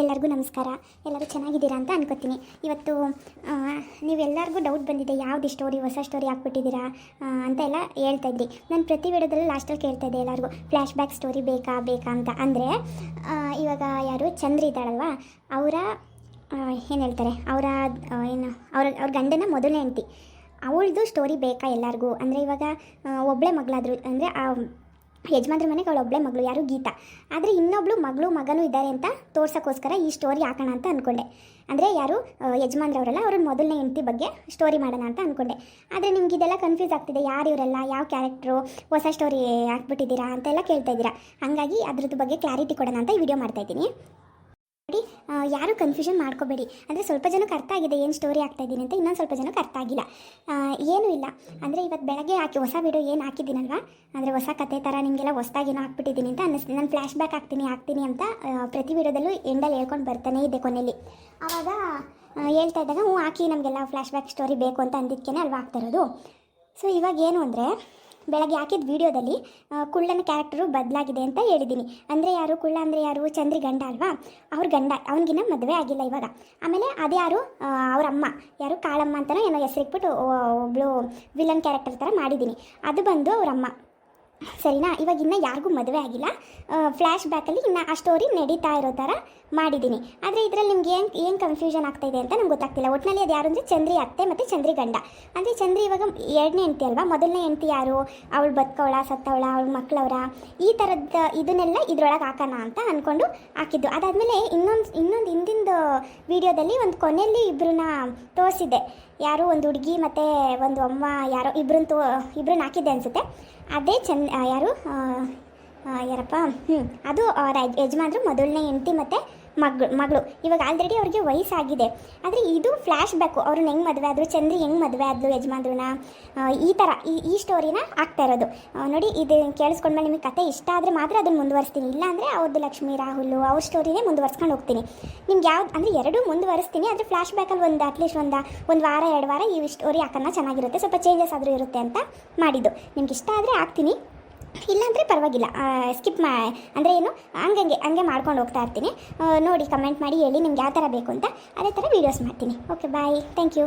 ಎಲ್ಲರಿಗೂ ನಮಸ್ಕಾರ. ಎಲ್ಲರೂ ಚೆನ್ನಾಗಿದ್ದೀರಾ ಅಂತ ಅನ್ಕೋತೀನಿ. ಇವತ್ತು ನೀವೆಲ್ಲರಿಗೂ ಡೌಟ್ ಬಂದಿದೆ. ಯಾವ್ದು ಸ್ಟೋರಿ ಹೊಸ ಸ್ಟೋರಿ ಹಾಕ್ಬಿಟ್ಟಿದ್ದೀರಾ ಅಂತ ಎಲ್ಲ ಹೇಳ್ತಾ ಇದ್ರಿ ನಾನು ಪ್ರತಿ ವಿಡಿಯೋದಲ್ಲೂ ಲಾಸ್ಟಲ್ಲಿ ಕೇಳ್ತಾ ಇದ್ದೆ ಎಲ್ಲರಿಗೂ ಫ್ಲ್ಯಾಶ್ ಬ್ಯಾಕ್ ಸ್ಟೋರಿ ಬೇಕಾ ಬೇಕಾ ಅಂತ. ಅಂದರೆ ಇವಾಗ ಯಾರು ಚಂದ್ರ ಇದ್ದಾಳಲ್ವ, ಅವರ ಏನು ಹೇಳ್ತಾರೆ, ಅವರ ಏನು, ಅವ್ರ ಅವ್ರ ಗಂಡನ ಮೊದಲನೇ ಹೆಂಡತಿ. ಅವಳದು ಸ್ಟೋರಿ ಬೇಕಾ ಎಲ್ಲರಿಗೂ? ಅಂದರೆ ಇವಾಗ ಒಬ್ಬಳೇ ಮಗಳಾದ್ರು, ಅಂದರೆ ಯಜಮಾನ್ರ ಮನೆಗೆ ಅವಳೊಬ್ಳೆ ಮಗಳು, ಯಾರು ಗೀತಾ. ಆದರೆ ಇನ್ನೊಬ್ಳು ಮಗಳು, ಮಗನೂ ಇದ್ದಾರೆ ಅಂತ ತೋರ್ಸೋಕ್ಕೋಸ್ಕರ ಈ ಸ್ಟೋರಿ ಹಾಕೋಣ ಅಂತ ಅಂದ್ಕೊಂಡೆ ಅಂದರೆ ಯಾರು? ಯಜಮಾನ್ರವರಲ್ಲ ಅವ್ರ ಮೊದಲನೇ ಹೆಂಡತಿ ಬಗ್ಗೆ ಸ್ಟೋರಿ ಮಾಡೋಣ ಅಂತ ಅಂದ್ಕೊಂಡೆ ಆದರೆ ನಿಮ್ಗೆ ಇದೆಲ್ಲ ಕನ್ಫ್ಯೂಸ್ ಆಗ್ತಿದೆ, ಯಾರು ಇವರೆಲ್ಲ, ಯಾವ ಕ್ಯಾರೆಕ್ಟ್ರು ಹೊಸ ಸ್ಟೋರಿ ಹಾಕ್ಬಿಟ್ಟಿದ್ದೀರಾ ಅಂತೆಲ್ಲ ಕೇಳ್ತಾ ಇದ್ದೀರಾ. ಹಾಗಾಗಿ ಅದ್ರದ್ದು ಬಗ್ಗೆ ಕ್ಲಾರಿಟಿ ಕೊಡೋಣ ಅಂತ ಈ ವಿಡಿಯೋ ಮಾಡ್ತಾ ಇದ್ದೀನಿ. ನೋಡಿ ಯಾರು ಕನ್ಫ್ಯೂಷನ್ ಮಾಡ್ಕೋಬೇಡಿ. ಅಂದರೆ ಸ್ವಲ್ಪ ಜನಕ್ಕೆ ಅರ್ಥ ಆಗಿದೆ ಏನು ಸ್ಟೋರಿ ಆಗ್ತಾ ಇದ್ದೀನಿ ಅಂತ, ಇನ್ನೊಂದು ಸ್ವಲ್ಪ ಜನಕ್ಕೆ ಅರ್ಥ ಆಗಿಲ್ಲ. ಏನೂ ಇಲ್ಲ. ಅಂದರೆ ಇವತ್ತು ಬೆಳಗ್ಗೆ ಹಾಕಿ, ಹೊಸ ವಿಡಿಯೋ ಏನು ಹಾಕಿದ್ದೀನಲ್ವಾ? ಅಂದರೆ ಹೊಸ ಕತೆ ಥರ ನಿಮಗೆಲ್ಲ ಹೊಸ್ದಾಗೇನೋ ಹಾಕ್ಬಿಟ್ಟಿದ್ದೀನಿ ಅಂತ ಅನ್ನಿಸ್ತೀನಿ ನಾನು ಫ್ಲ್ಯಾಶ್ ಬ್ಯಾಕ್ ಹಾಕ್ತೀನಿ ಹಾಕ್ತೀನಿ ಅಂತ ಪ್ರತಿ ವಿಡಿಯೋದಲ್ಲೂ ಎಂಡಲ್ಲಿ ಹೇಳ್ಕೊಂಡು ಬರ್ತಾನೆ ಇದೆ ಕೊನೆಯಲ್ಲಿ ಆವಾಗ ಹೇಳ್ತಾ ಇದ್ದಾಗ, ಹ್ಞೂ, ಹಾಕಿ ನಮಗೆಲ್ಲ ಫ್ಲ್ಯಾಶ್ ಬ್ಯಾಕ್ ಸ್ಟೋರಿ ಬೇಕು ಅಂತ ಅಂದಿದ್ದಕ್ಕೆ ಅಲ್ವಾ ಆಗ್ತಾ ಇರೋದು? ಸೊ ಇವಾಗ ಏನು ಅಂದರೆ ಬೆಳಗ್ಗೆ ಹಾಕಿದ ವಿಡಿಯೋದಲ್ಲಿ ಕುಳ್ಳನ ಕ್ಯಾರೆಕ್ಟರು ಬದಲಾಗಿದೆ ಅಂತ ಹೇಳಿದ್ದೀನಿ. ಅಂದರೆ ಯಾರು? ಕುಳ್ಳ ಅಂದರೆ ಯಾರು? ಚಂದ್ರಿ ಗಂಡ ಅಲ್ವಾ? ಅವ್ರ ಗಂಡ, ಅವನಿಗಿನ್ನ ಮದುವೆ ಆಗಿಲ್ಲ ಇವಾಗ. ಆಮೇಲೆ ಅದೇ ಯಾರು? ಅವ್ರ ಅಮ್ಮ. ಯಾರು? ಕಾಳಮ್ಮ ಅಂತಲೋ ಏನೋ ಹೆಸರಿಟ್ಬಿಟ್ಟು ಒಬ್ಳು ವಿಲನ್ ಕ್ಯಾರೆಕ್ಟರ್ ಥರ ಮಾಡಿದ್ದೀನಿ. ಅದು ಬಂದು ಅವರಮ್ಮ ಸರಿನಾ? ಇವಾಗ ಇನ್ನೂ ಯಾರಿಗೂ ಮದುವೆ ಆಗಿಲ್ಲ. ಫ್ಲ್ಯಾಶ್ ಬ್ಯಾಕಲ್ಲಿ ಇನ್ನು ಆ ಸ್ಟೋರಿ ನಡೀತಾ ಇರೋ ಥರ ಮಾಡಿದ್ದೀನಿ ಆದರೆ ಇದರಲ್ಲಿ ನಿಮ್ಗೆ ಏನು ಏನು ಕನ್ಫ್ಯೂಷನ್ ಆಗ್ತಾ ಅಂತ ನಂಗೆ ಗೊತ್ತಾಗ್ತಿಲ್ಲ. ಒಟ್ಟಿನಲ್ಲಿ ಅದು ಯಾರು ಅಂದರೆ ಚಂದ್ರಿ ಅತ್ತೆ ಮತ್ತು ಚಂದ್ರಿ ಗಂಡ. ಅಂದರೆ ಚಂದ್ರಿ ಇವಾಗ ಎರಡನೇ ಹೆಂಡತಿ ಅಲ್ವಾ? ಮೊದಲನೇ ಹೆಂಡತಿ ಯಾರು? ಅವಳು ಬದುಕವಳ, ಸತ್ತವಳ, ಅವಳ ಮಕ್ಕಳವರ ಈ ಥರದ ಇದನ್ನೆಲ್ಲ ಇದ್ರೊಳಗೆ ಹಾಕೋಣ ಅಂತ ಅಂದ್ಕೊಂಡು ಹಾಕಿದ್ದು. ಅದಾದಮೇಲೆ ಇನ್ನೊಂದು ಇನ್ನೊಂದು ಹಿಂದಿಂದು ವಿಡಿಯೋದಲ್ಲಿ ಒಂದು ಕೊನೆಯಲ್ಲಿ ಇಬ್ಬರನ್ನ ತೋರಿಸಿದ್ದೆ. ಯಾರು ಒಂದು ಹುಡುಗಿ ಮತ್ತು ಒಂದು ಅಮ್ಮ, ಯಾರೋ ಇಬ್ಬರನ್ನ ತೋ ಇಬ್ಬರನ್ನ ಹಾಕಿದ್ದೆ ಅನಿಸುತ್ತೆ. ಅದೇ ಚಂದ ಯಾರು? ಯಾರಪ್ಪ? ಹ್ಞೂ ಅದು ಯಜಮಾನ್ರು, ಮೊದಲನೇ ಹೆಂಡತಿ ಮತ್ತು ಮಗಳು ಮಗಳು. ಇವಾಗ ಆಲ್ರೆಡಿ ಅವ್ರಿಗೆ ವಯಸ್ಸಾಗಿದೆ. ಆದರೆ ಇದು ಫ್ಲ್ಯಾಶ್ ಬ್ಯಾಕು ಅವ್ರನ್ನ ಹೆಂಗೆ ಮದುವೆ ಆದರು, ಚಂದ್ರಿ ಹೆಂಗೆ ಮದುವೆ ಆದ್ಲು, ಯಜಮಾನ್ರನ್ನ? ಈ ಥರ ಈ ಈ ಸ್ಟೋರಿನ ಆಗ್ತಾ ಇರೋದು. ನೋಡಿ, ಇದು ಕೇಳಿಸ್ಕೊಂಡ್ಮೇಲೆ ನಿಮಗೆ ಕತೆ ಇಷ್ಟ ಆದರೆ ಮಾತ್ರ ಅದನ್ನು ಮುಂದುವರಿಸ್ತೀನಿ. ಇಲ್ಲ ಅಂದರೆ ಅವ್ರದ್ದು ಲಕ್ಷ್ಮಿ, ರಾಹುಲ್, ಅವ್ರ ಸ್ಟೋರಿನೇ ಮುಂದುವರ್ಸ್ಕೊಂಡು ಹೋಗ್ತೀನಿ. ನಿಮ್ಗೆ ಯಾವ್ದು, ಅಂದರೆ ಎರಡೂ ಮುಂದುವರಿಸ್ತೀನಿ, ಆದರೆ ಫ್ಲ್ಯಾಶ್ ಬ್ಯಾಕಲ್ಲಿ ಒಂದು ಅಟ್ಲೀಸ್ಟ್ ಒಂದು ಒಂದು ವಾರ, ಎರಡು ವಾರ ಈ ಸ್ಟೋರಿ ಹಾಕೋಣ ಚೆನ್ನಾಗಿರುತ್ತೆ. ಸ್ವಲ್ಪ ಚೇಂಜಸ್ ಆದರೂ ಇರುತ್ತೆ ಅಂತ ಮಾಡಿದ್ದು. ನಿಮ್ಗೆ ಇಷ್ಟ ಆದರೆ ಹಾಕ್ತೀನಿ. ಇಲ್ಲಾಂದರೆ ಪರವಾಗಿಲ್ಲ. ಸ್ಕಿಪ್ ಮಾ, ಅಂದರೆ ಏನು, ಹಂಗಂಗೆ, ಹಂಗೆ ಮಾಡ್ಕೊಂಡು ಹೋಗ್ತಾ ಇರ್ತೀನಿ. ನೋಡಿ ಕಮೆಂಟ್ ಮಾಡಿ, ಹೇಳಿ ನಿಮ್ಗೆ ಯಾವ ಥರ ಬೇಕು ಅಂತ, ಅದೇ ಥರ ವೀಡಿಯೋಸ್ ಮಾಡ್ತೀನಿ. Okay bye thank you